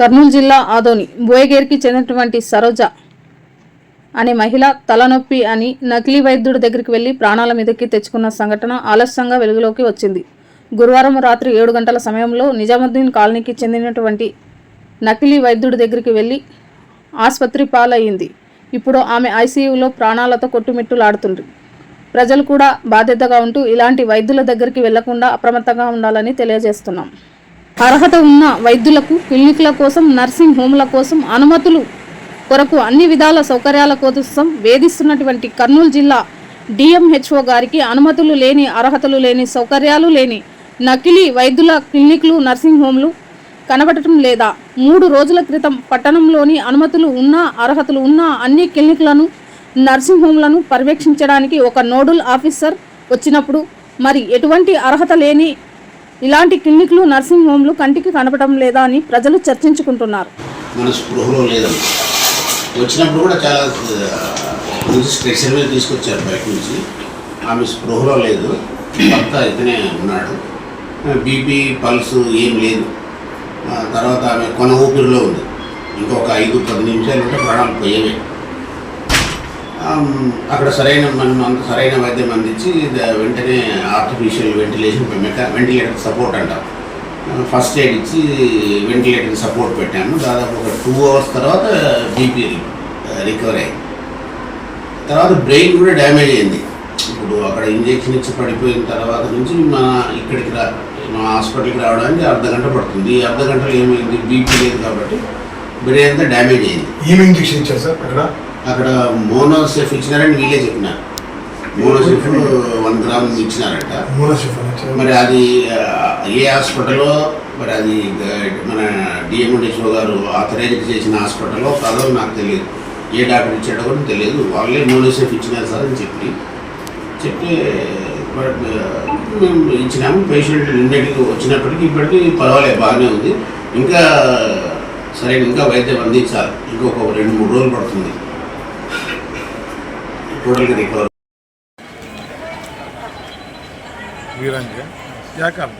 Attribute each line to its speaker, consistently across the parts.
Speaker 1: కర్నూలు జిల్లా ఆదోని బోయగేరికి చెందినటువంటి సరోజ అనే మహిళ తలనొప్పి అని నకిలీ వైద్యుడి దగ్గరికి వెళ్ళి ప్రాణాల మీదకి తెచ్చుకున్న సంఘటన ఆలస్యంగా వెలుగులోకి వచ్చింది. గురువారం రాత్రి ఏడు గంటల సమయంలో నిజాముద్దీన్ కాలనీకి చెందినటువంటి నకిలీ వైద్యుడి దగ్గరికి వెళ్ళి ఆసుపత్రి పాలయ్యింది. ఇప్పుడు ఆమె ఐసీయూలో ప్రాణాలతో కొట్టుమిట్టులాడుతుంది. ప్రజలు కూడా బాధ్యతగా ఉంటూ ఇలాంటి వైద్యుల దగ్గరికి వెళ్ళకుండా అప్రమత్తంగా ఉండాలని తెలియజేస్తున్నాం. అర్హత ఉన్న వైద్యులకు క్లినిక్ల కోసం నర్సింగ్ హోమ్ల కోసం అనుమతులు కొరకు అన్ని విధాల సౌకర్యాల కోసం వేధిస్తున్నటువంటి కర్నూలు జిల్లా డిఎంహెచ్ఓ గారికి అనుమతులు లేని అర్హతలు లేని సౌకర్యాలు లేని నకిలీ వైద్యుల క్లినిక్లు నర్సింగ్ హోమ్లు కనబడటం లేదా మూడు రోజుల క్రితం పట్టణంలోని అనుమతులు ఉన్న అర్హతలు ఉన్న అన్ని క్లినిక్లను నర్సింగ్ హోమ్లను పర్యవేక్షించడానికి ఒక నోడల్ ఆఫీసర్ వచ్చినప్పుడు మరి ఎటువంటి అర్హత లేని ఇలాంటి క్లినిక్లు నర్సింగ్ హోమ్లు కంటికి కనపడం లేదా అని ప్రజలు చర్చించుకుంటున్నారు.
Speaker 2: మన స్పృహలో లేదండి వచ్చినప్పుడు కూడా చాలా స్పెషల్ మీద తీసుకొచ్చారు బయట నుంచి. ఆమె స్పృహలో లేదు. భర్త ఇతనే ఉన్నాడు. బీపీ పల్స్ ఏం లేదు. తర్వాత ఆమె కొన ఊపిరిలో ఉంది. ఇంకొక ఐదు పది నిమిషాలు ఉంటే ప్రాణాలు పోయేవి. అక్కడ సరైన మనం అంత సరైన వైద్యం అందించి వెంటనే ఆర్టిఫిషియల్ వెంటిలేషన్ మెకా వెంటిలేటర్ సపోర్ట్ అంటాం. ఫస్ట్ ఎయిడ్ ఇచ్చి వెంటిలేటర్ సపోర్ట్ పెట్టాము. దాదాపు ఒక టూ అవర్స్ తర్వాత బీపీ రికవర్ అయింది తర్వాత బ్రెయిన్ కూడా డ్యామేజ్ అయింది. ఇప్పుడు అక్కడ ఇంజెక్షన్ ఇచ్చి పడిపోయిన తర్వాత నుంచి మన ఇక్కడికి రా మా హాస్పిటల్కి రావడానికి అర్ధ గంట పడుతుంది. ఈ అర్ధ గంటలో ఏమైంది? బీపీ లేదు కాబట్టి బ్రెయిన్ అంతా డ్యామేజ్ అయింది.
Speaker 3: ఏమి ఇంజక్షన్ ఇచ్చారు సార్ అక్కడ?
Speaker 2: అక్కడ మోనోసెఫ్ ఇచ్చినారని వీళ్ళే చెప్పినారు మోనోసెఫ్ వన్ గ్రామ్ ఇచ్చినారంట. మరి అది ఏ హాస్పిటల్లో మరి అది మన డిఎండిహెచ్ఓ గారు ఆథరైజ్ చేసిన హాస్పిటల్లో కాదో నాకు తెలియదు. ఏ డాక్టర్ ఇచ్చాడో కూడా తెలియదు. వాళ్ళే మోనోసెఫ్ ఇచ్చినారు సార్ అని చెప్పి చెప్పి మేము ఇచ్చినాము. పేషెంట్ నిన్నటికి వచ్చినప్పటికీ ఇప్పటికీ పర్వాలేదు బాగానే ఉంది. ఇంకా సరే ఇంకా వైద్యం అందించాలి. ఇంకొక రెండు మూడు రోజులు పడుతుంది. టోటల్గా రికవర్
Speaker 3: వీరంజ యాకాలం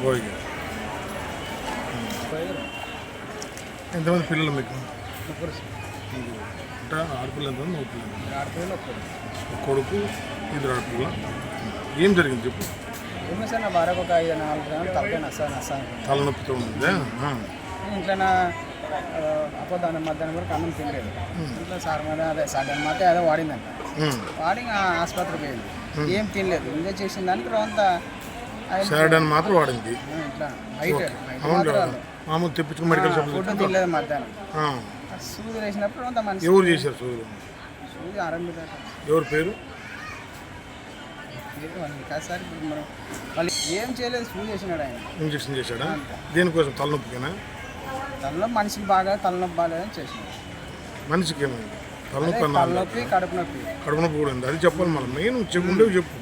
Speaker 3: భోగి ఎంతమంది పిల్లలు మీకు? అంటే ఆడపిల్ల ఎంత పిల్లలు ఒక కొడుకు ఇద్దరు ఆడపిల్ల. ఏం జరిగింది చెప్పు?
Speaker 4: ఏమో సార్ నా భార్యకు ఒక ఐదు నాలుగు గ్రాములు తలకాయ నస్తా నస్తా
Speaker 3: తలనొప్పితో ఉంది
Speaker 4: ఇంట్లో నా అపోదానం మధ్యాహ్నం వరకు అన్నం తినలేదు. ఇంట్లో సార్ మీద అదే సగం మాతే అదే వాడిందంట వాడి ఇంకా ఆసుపత్రికి పోయింది ఏం తినలేదు. ఇంజక్షన్ చేసిన దానికి రోజంత
Speaker 3: సారడాన్ని మాత్రం వాడింది.
Speaker 4: ఇట్లా
Speaker 3: మామూలు తెప్పించుకుని మెడికల్ షాప్
Speaker 4: ఫుడ్ తినలేదు మధ్యాహ్నం. సూది వేసినప్పుడు అంత మనిషి
Speaker 3: ఎవరు చేశారు సూర్యుడు
Speaker 4: సూది ఆరంభ
Speaker 3: ఎవరి పేరు?
Speaker 4: వాళ్ళు ఏం చేయలేదు సూది చేసినాడు ఆయన.
Speaker 3: ఇంజక్షన్ చేశాడా? దేనికోసం? తలనొప్పికేనా?
Speaker 4: తనలో మనిషికి బాగా తలనొప్పి బాగాలేదని చేసినాడు
Speaker 3: మనిషికి ఏమైంది? తలనొప్పి
Speaker 4: తలనొప్పి కడుపు నొప్పి.
Speaker 3: కడుపు నొప్పి కూడా ఉంది. అది చెప్పాలి మళ్ళీ. మెయిన్ చెప్పు ఉండేవి చెప్పు.